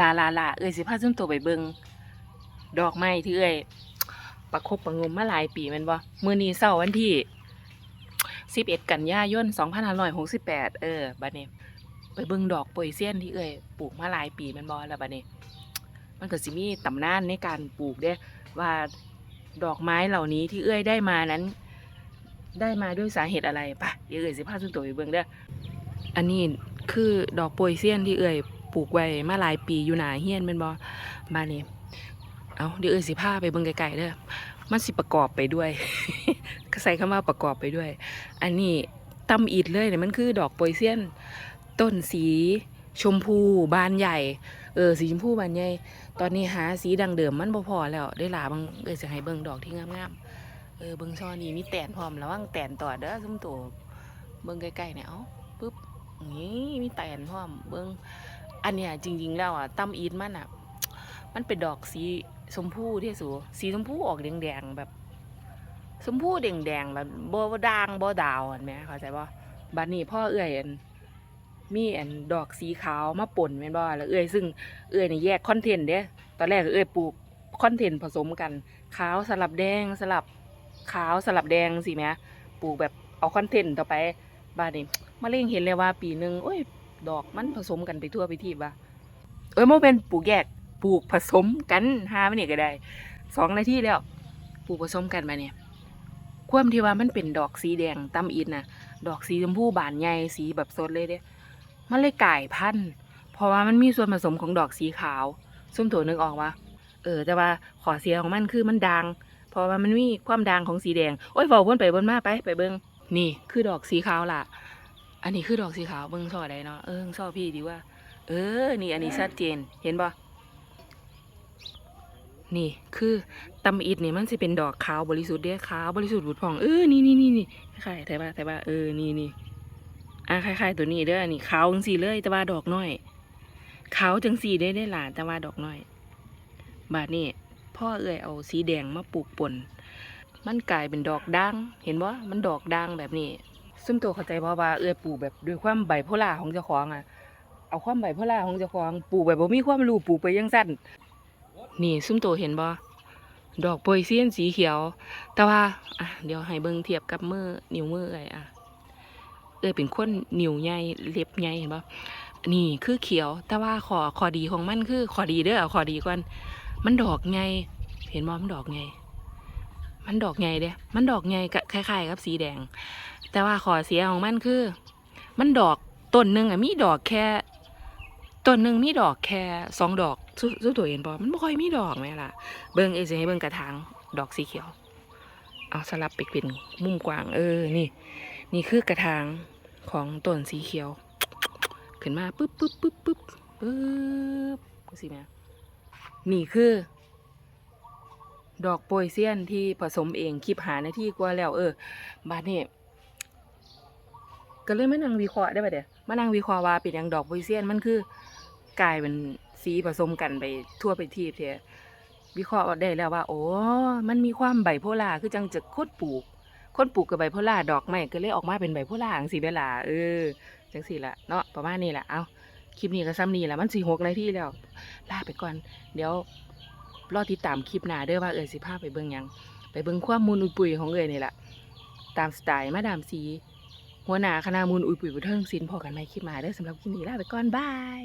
ลาลาลาเอ้ยสิพาซุ่มตัวไปเบิงดอกไม้ที่เอ้ยประคบประงมมาหลายปีแม่นบ่มื้อนี้เช้าวันที่11กันยายน2568เออบัดนี้ไปเบิ่งดอกโปยเซียนที่เอ้ยปลูกมาหลายปีแม่นบ่แล้วบัดนี้ มันก็สิมีตำนานในการปลูกเด้ว่าดอกไม้เหล่านี้ที่เอ้ยได้มานั้น ได้มาด้วยสาเหตุอะไรปะเดี๋ยวเอ้ยสิพาซุ่มตัวไปเบิ่งเด้ออันนี้คือดอกโปยเซียนที่เอ่ย ปลูกไว้มาหลายปีอยู่หนาเฮียนแม่นบ่บ้านนี้ เอาเดี๋ยวเอ่ยสิพาไปเบิ่งไกลๆเด้อมันสิประกอบไปด้วย ก็ใส่คำว่าประกอบไปด้วย อันนี้ตำอีดเลยเนี่ยมันคือดอกโปยเซียน ต้นสีชมพูบานใหญ่ เออสีชมพูบานใหญ่ ตอนนี้หาสีดังเดิมมันบ่พอแล้วได้หลาบางเอ้ยสิให้เบิ่งดอกที่งามๆเออเบิ่งช่อนี้มีแตนพร้อมระวังแตนต่อเด้อซุมโตเบิ่งใกล้ๆเนี่ยเอ้าปึ๊บนี่มีแตนพร้อมเบิ้ง อันเนี้ยจริง ๆ แล้วอะตั้มอีทมันอะ มันเป็นดอกสีชมพูที่สูสีชมพูออกแดงๆแบบชมพูแดงๆแบบบ่ด่างบ่ดาวเห็นไหมเข้าใจป่ะบัดนี้พ่อเอื้อยอันมีอันดอกสีขาวมาป่นแม่นบ่แล้วเอื้อยซึ่งเอื้อยนี่แยกคอนเทนต์เด้ตอนแรกเอื้อยปลูกคอนเทนต์ผสมกันขาวสลับแดงสลับขาวสลับแดงสิแหม่ปลูกแบบเอาคอนเทนต์ต่อไปบัดนี้มาเล่งเห็นเลยว่าปีหนึ่งโอ้ย ดอกมันผสมกันไปทั่วไปทีบ่ะเอ้ยโมเป็นปลูกแยกปลูกผสมกันหาไม่เนี่ยก็ได้สองนาทีแล้วปลูกผสมกันมาเนี่ยความที่ว่ามันเป็นดอกสีแดงตำอินน่ะ ดอกสีชมพูบานใหญ่สีแบบสดเลยเด้มันเลยกลายพันธุ์เพราะว่ามันมีส่วนผสมของดอกสีขาวส้มถั่วนึกออกวะเออแต่ว่าขอเสียของมันคือมันดังเพราะว่ามันมีความดังของสีแดงโอ้ยเฝ้าวนไปวนมาไปไปเบิงนี่คือดอกสีขาวล่ะ อันนี้คือดอกสีขาวเบิ่งซอได้เนาะเออซอพี่ดีว่า เออ นี่อันนี้ชัดเจน เห็นบ่นี่คือตำอิดนี่มันสิเป็นดอกขาวบริสุทธิ์เด้ขาวบริสุทธิ์ผุดผ่องเออนี่นี่นี่นี่คล้ายๆแต่ว่าแต่ว่าเออนี่นี่อะคล้ายๆตัวนี้เด้อนี่ขาวจังสีเลย แต่ว่าดอกน้อยขาวจังสีได้ได้หลานแต่ว่าดอกน้อย บาดนี้พ่อเอ่ยเอาสีแดงมาปลูกปนมันกลายเป็นดอกด่างเห็นบ่มันดอกด่างแบบนี้ ซึ่งตัวเข้าใจเพราะว่าเอื้อปลูกแบบด้วยความไบโพล่าของเจ้าของอะ เอาความไบโพล่าของเจ้าของปลูกแบบบ่มีความรู้ปลูกไปยังสั้นนี่ซุ่มตัวเห็นบ่ดอกโปยเซียนสีเขียว แต่ว่าอะเดี๋ยวให้เบิ่งเทียบกับมือนิ้วมือเอ้ยอะเอ้ยเป็นคนนิ้วใหญ่เล็บใหญ่เห็นบ่นี่คือเขียว แต่ว่าขอขอดีของมันคือขอดีเด้อขอดีก่อนมันดอกใหญ่เห็นบ่มันดอกใหญ่ มันดอกใหญ่เด้ มันดอกใหญ่กะคล้ายๆกับสีแดง แต่ว่าขอเสียของมันคือ มันดอกต้นหนึ่งอะมีดอกแค่ต้นหนึ่งมีดอกแค่สองดอกสู้ตัวเองปอมันไม่ค่อยมีดอกไหมล่ะ เบิ้งเอเซให้เบิ้งกระถางดอกสีเขียว เอาสลับไปเป็นมุมกว้างเออ นี่ นี่คือกระถางของต้นสีเขียว ขึ้นมาปึ๊บปึ๊บปึ๊บปึ๊บปึ๊บดูสิแม่นี่คือ ดอกโปยเซียนที่ผสมเองคลิปหาหน้าที่กว่าแล้วเออ บาดนี้ก็เลยมานั่งวิเคราะห์ได้ปะเดี๋ยวมานั่งวิเคราะห์ว่าเป็นอย่างดอกโปยเซียนมันคือกลายเป็นสีผสมกันไปทั่วไปทีเทียวิเคราะห์ได้แล้วว่า โอ้มันมีความไบโพล่าคือจังจะโคตรปลูกคนปลูกกับไบโพล่าดอกไม้ก็เลยออกมาเป็นไบโพล่าจังสีเวลาเออจังสีละเนาะประมาณนี้แหละเอาคลิปนี้ก็ซ้ำนี่แหละมันสี่หกนาทีแล้วลาไปก่อน เดี๋ยว รอติดตามคลิปหน้าเด้อว่าเอ่ยสิพาไปเบิ่งหยัง ไปเบิ่งความมูลอุยปุยของเอ่ยนี่แหละตามสไตล์มาดามสี หัวหน้าคณะมูลอุยปุยบุเทิงศิลป์พอกันไหมคลิปหน้าเด้อสำหรับคลิปนี้ลาไปก่อนบาย